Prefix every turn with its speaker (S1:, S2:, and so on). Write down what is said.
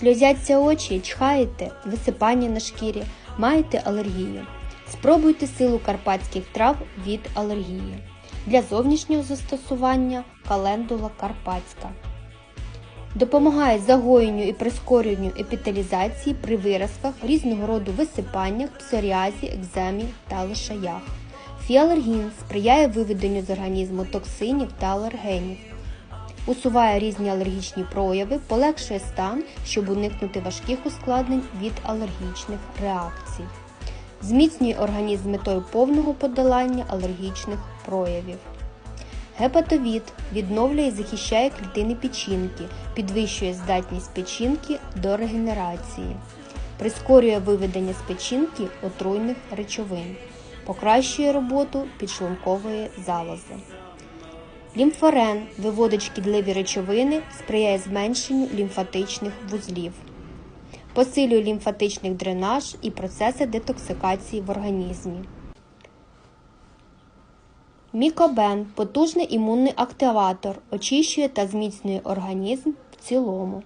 S1: Сльозяться очі, чхаєте, висипання на шкірі, маєте алергію. Спробуйте силу карпатських трав від алергії. Для зовнішнього застосування календула карпатська. Допомагає загоєнню і прискорюванню епіталізації при виразках, різного роду висипаннях, псоріазі, екземі та лишаях. Фіалергін сприяє виведенню з організму токсинів та алергенів. Усуває різні алергічні прояви, полегшує стан, щоб уникнути важких ускладнень від алергічних реакцій. Зміцнює організм з метою повного подолання алергічних проявів. Гепатовід відновлює і захищає клітини печінки, підвищує здатність печінки до регенерації, прискорює виведення з печінки отруйних речовин, покращує роботу підшлункової залози. Лімфорен виводить шкідливі речовини, сприяє зменшенню лімфатичних вузлів, посилює лімфатичний дренаж і процеси детоксикації в організмі. Мікобен потужний імунний активатор, очищує та зміцнює організм в цілому.